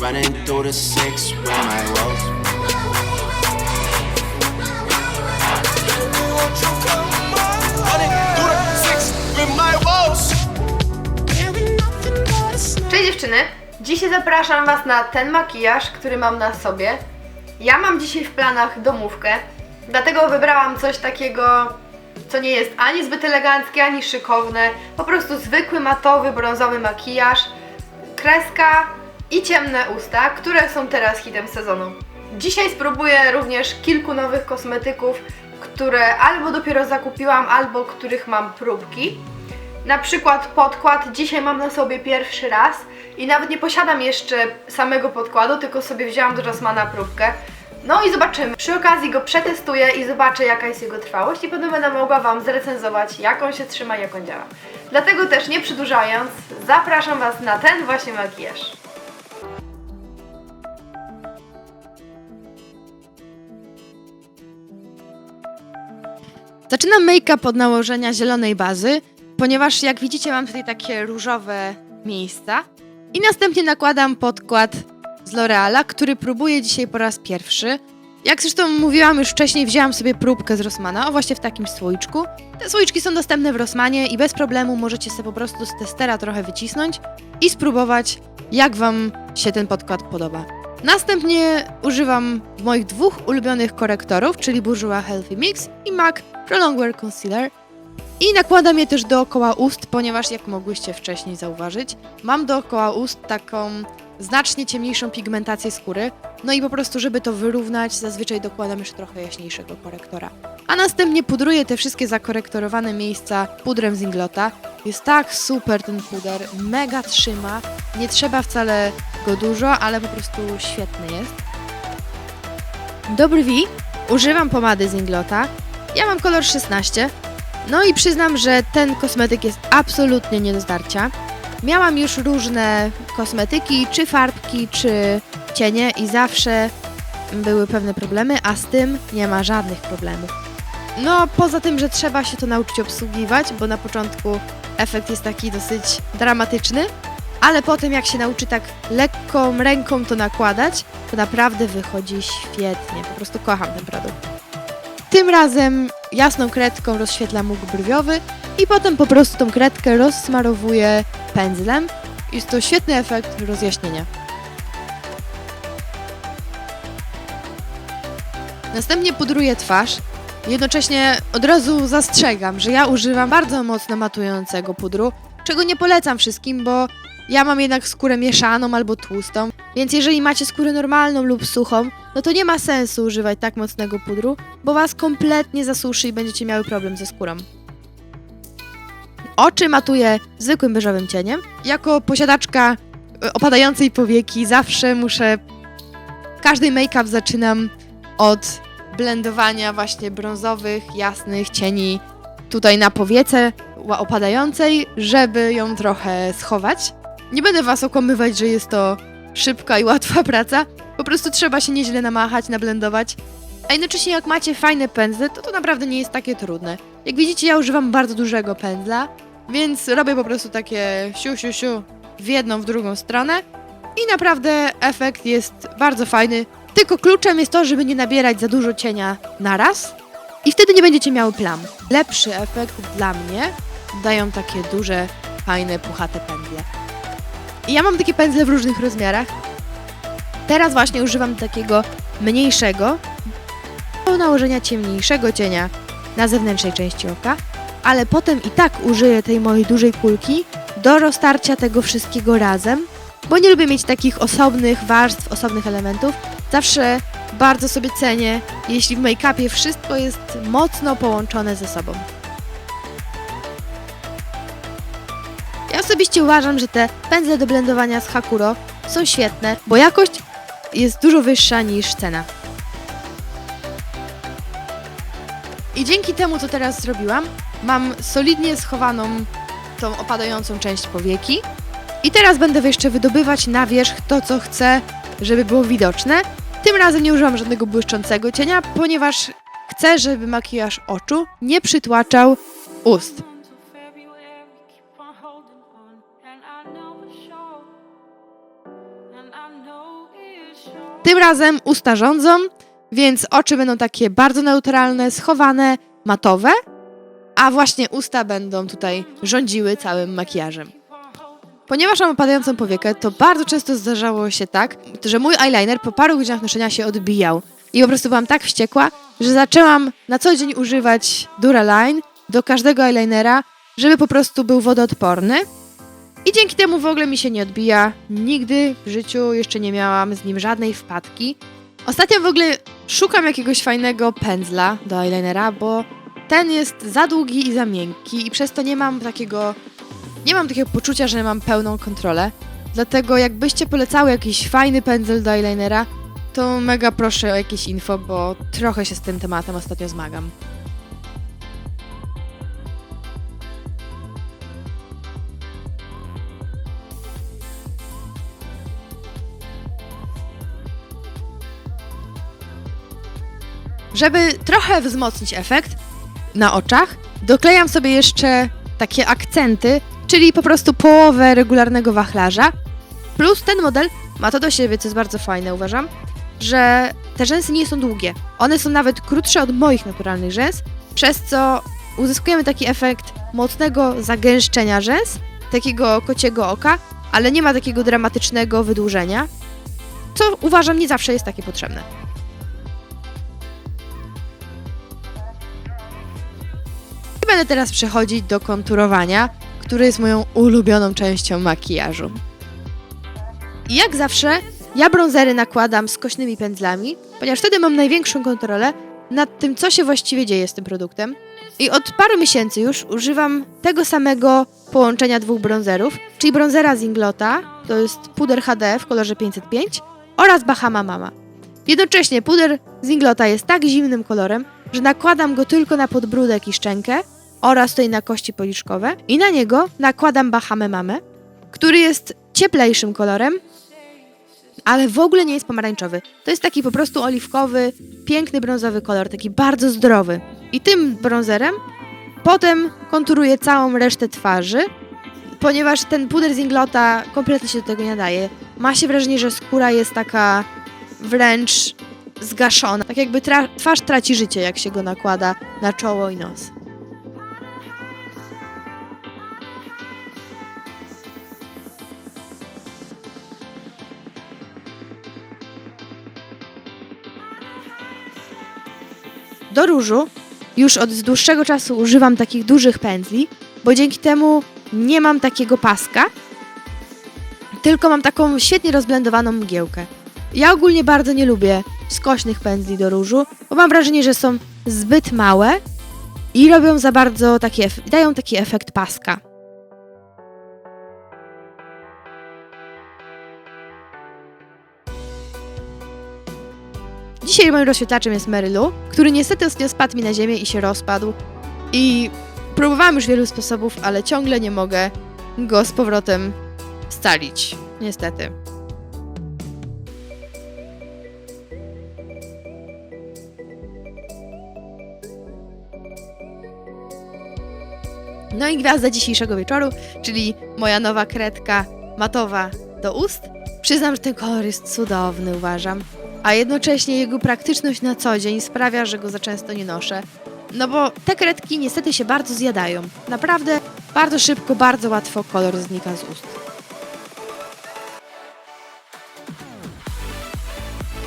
Running through the six with my woes. Cześć dziewczyny! Dzisiaj zapraszam Was na ten makijaż, który mam na sobie. Ja mam dzisiaj w planach domówkę, dlatego wybrałam coś takiego, co nie jest ani zbyt eleganckie, ani szykowne. Po prostu zwykły, matowy, brązowy makijaż, kreska i ciemne usta, które są teraz hitem sezonu. Dzisiaj spróbuję również kilku nowych kosmetyków, które albo dopiero zakupiłam, albo których mam próbki. Na przykład podkład dzisiaj mam na sobie pierwszy raz i nawet nie posiadam jeszcze samego podkładu, tylko sobie wzięłam do Rossmana próbkę. No i zobaczymy. Przy okazji go przetestuję i zobaczę jaka jest jego trwałość i potem będę mogła Wam zrecenzować jak on się trzyma jak on działa. Dlatego też nie przedłużając, zapraszam Was na ten właśnie makijaż. Zaczynam make-up od nałożenia zielonej bazy, ponieważ jak widzicie mam tutaj takie różowe miejsca. I następnie nakładam podkład z L'Oreala, który próbuję dzisiaj po raz pierwszy. Jak zresztą mówiłam już wcześniej, wzięłam sobie próbkę z Rossmana, o właśnie w takim słoiczku. Te słoiczki są dostępne w Rossmanie i bez problemu możecie sobie po prostu z testera trochę wycisnąć i spróbować, jak wam się ten podkład podoba. Następnie używam moich dwóch ulubionych korektorów, czyli Bourjois Healthy Mix i MAC Prolong Wear Concealer. I nakładam je też dookoła ust, ponieważ jak mogłyście wcześniej zauważyć, mam dookoła ust taką znacznie ciemniejszą pigmentację skóry. No i po prostu, żeby to wyrównać, zazwyczaj dokładam jeszcze trochę jaśniejszego korektora. A następnie pudruję te wszystkie zakorektorowane miejsca pudrem z Inglota. Jest tak super ten puder, mega trzyma. Nie trzeba wcale go dużo, ale po prostu świetny jest. Do brwi używam pomady z Inglota. Ja mam kolor 16. No i przyznam, że ten kosmetyk jest absolutnie nie do zdarcia. Miałam już różne kosmetyki, czy farbki, czy cienie i zawsze były pewne problemy, a z tym nie ma żadnych problemów. No, poza tym, że trzeba się to nauczyć obsługiwać, bo na początku efekt jest taki dosyć dramatyczny, ale potem jak się nauczy tak lekką ręką to nakładać, to naprawdę wychodzi świetnie. Po prostu kocham ten produkt. Tym razem jasną kredką rozświetlam łuk brwiowy i potem po prostu tą kredkę rozsmarowuję pędzlem. Jest to świetny efekt rozjaśnienia. Następnie pudruję twarz. Jednocześnie od razu zastrzegam, że ja używam bardzo mocno matującego pudru, czego nie polecam wszystkim, bo ja mam jednak skórę mieszaną albo tłustą, więc jeżeli macie skórę normalną lub suchą, no to nie ma sensu używać tak mocnego pudru, bo was kompletnie zasuszy i będziecie miały problem ze skórą. Oczy matuję zwykłym beżowym cieniem. Jako posiadaczka e, opadającej powieki zawsze muszę... Każdy make-up zaczynam od blendowania właśnie brązowych, jasnych cieni tutaj na powiece opadającej, żeby ją trochę schować. Nie będę was okłamywać, że jest to szybka i łatwa praca. Po prostu trzeba się nieźle namachać, nablendować. A jednocześnie jak macie fajne pędzle, to to naprawdę nie jest takie trudne. Jak widzicie, ja używam bardzo dużego pędzla, więc robię po prostu takie siu, siu, siu w jedną, w drugą stronę i naprawdę efekt jest bardzo fajny. Tylko kluczem jest to, żeby nie nabierać za dużo cienia naraz i wtedy nie będziecie miały plam. Lepszy efekt dla mnie dają takie duże, fajne, puchate pędzle. I ja mam takie pędzle w różnych rozmiarach. Teraz właśnie używam takiego mniejszego do nałożenia ciemniejszego cienia na zewnętrznej części oka, ale potem i tak użyję tej mojej dużej kulki do roztarcia tego wszystkiego razem, bo nie lubię mieć takich osobnych warstw, osobnych elementów. Zawsze bardzo sobie cenię, jeśli w make-upie wszystko jest mocno połączone ze sobą. Ja osobiście uważam, że te pędzle do blendowania z Hakuro są świetne, bo jakość jest dużo wyższa niż cena. I dzięki temu, co teraz zrobiłam, mam solidnie schowaną tą opadającą część powieki. I teraz będę jeszcze wydobywać na wierzch to, co chcę, żeby było widoczne. Tym razem nie używam żadnego błyszczącego cienia, ponieważ chcę, żeby makijaż oczu nie przytłaczał ust. Tym razem usta rządzą, więc oczy będą takie bardzo neutralne, schowane, matowe, a właśnie usta będą tutaj rządziły całym makijażem. Ponieważ mam opadającą powiekę, to bardzo często zdarzało się tak, że mój eyeliner po paru godzinach noszenia się odbijał. I po prostu byłam tak wściekła, że zaczęłam na co dzień używać Duraline do każdego eyelinera, żeby po prostu był wodoodporny. I dzięki temu w ogóle mi się nie odbija. Nigdy w życiu jeszcze nie miałam z nim żadnej wpadki. Ostatnio w ogóle szukam jakiegoś fajnego pędzla do eyelinera, bo ten jest za długi i za miękki i przez to nie mam takiego nie mam takiego poczucia, że mam pełną kontrolę. Dlatego jakbyście polecały jakiś fajny pędzel do eyelinera, to mega proszę o jakieś info, bo trochę się z tym tematem ostatnio zmagam. Żeby trochę wzmocnić efekt na oczach, doklejam sobie jeszcze takie akcenty, czyli po prostu połowę regularnego wachlarza. Plus ten model ma to do siebie, co jest bardzo fajne, uważam, że te rzęsy nie są długie. One są nawet krótsze od moich naturalnych rzęs, przez co uzyskujemy taki efekt mocnego zagęszczenia rzęs, takiego kociego oka, ale nie ma takiego dramatycznego wydłużenia, co uważam nie zawsze jest takie potrzebne. Będę teraz przechodzić do konturowania, który jest moją ulubioną częścią makijażu. I jak zawsze, ja bronzery nakładam skośnymi pędzlami, ponieważ wtedy mam największą kontrolę nad tym, co się właściwie dzieje z tym produktem. I od paru miesięcy już używam tego samego połączenia dwóch bronzerów, czyli bronzera z Inglota, to jest puder HD w kolorze 505 oraz Bahama Mama. Jednocześnie puder z Inglota jest tak zimnym kolorem, że nakładam go tylko na podbródek i szczękę oraz tutaj na kości policzkowe i na niego nakładam Bahamę Mamę, który jest cieplejszym kolorem, ale w ogóle nie jest pomarańczowy. To jest taki po prostu oliwkowy, piękny brązowy kolor, taki bardzo zdrowy. I tym bronzerem potem konturuję całą resztę twarzy, ponieważ ten puder z Inglota kompletnie się do tego nie nadaje. Ma się wrażenie, że skóra jest taka wręcz zgaszona. Tak jakby tra- twarz traci życie, jak się go nakłada na czoło i nos. Do różu już od dłuższego czasu używam takich dużych pędzli, bo dzięki temu nie mam takiego paska, tylko mam taką świetnie rozblendowaną mgiełkę. Ja ogólnie bardzo nie lubię skośnych pędzli do różu, bo mam wrażenie, że są zbyt małe i robią za bardzo taki, ef- dają taki efekt paska. Dzisiaj moim rozświetlaczem jest Merylu, który niestety ostatnio spadł mi na ziemię i się rozpadł. I próbowałam już wielu sposobów, ale ciągle nie mogę go z powrotem scalić. Niestety. No i gwiazda dzisiejszego wieczoru, czyli moja nowa kredka matowa do ust. Przyznam, że ten kolor jest cudowny, uważam. A jednocześnie jego praktyczność na co dzień sprawia, że go za często nie noszę. No bo te kredki niestety się bardzo zjadają. Naprawdę bardzo szybko, bardzo łatwo kolor znika z ust.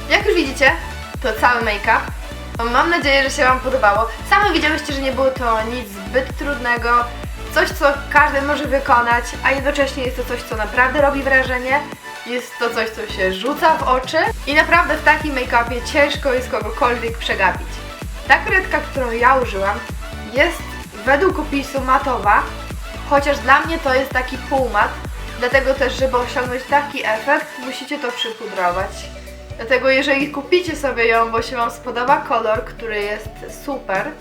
Jak już widzicie, to cały make-up. No, Mam nadzieję, że się Wam podobało. Same widziałyście, że nie było to nic zbyt trudnego, coś, co każdy może wykonać, a jednocześnie jest to coś, co naprawdę robi wrażenie. Jest to coś, co się rzuca w oczy i naprawdę w takim make-upie ciężko jest kogokolwiek przegapić. Ta kredka, którą ja użyłam, jest według opisu matowa, chociaż dla mnie to jest taki półmat, dlatego też, żeby osiągnąć taki efekt, musicie to przypudrować. Dlatego jeżeli kupicie sobie ją, bo się Wam spodoba kolor, który jest super,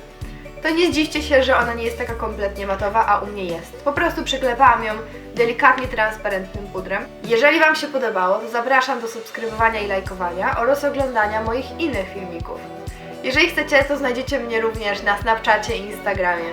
to nie zdziwcie się, że ona nie jest taka kompletnie matowa, a u mnie jest. Po prostu przyklepałam ją delikatnie transparentnym pudrem. Jeżeli Wam się podobało, to zapraszam do subskrybowania i lajkowania oraz oglądania moich innych filmików. Jeżeli chcecie, to znajdziecie mnie również na Snapchacie i Instagramie.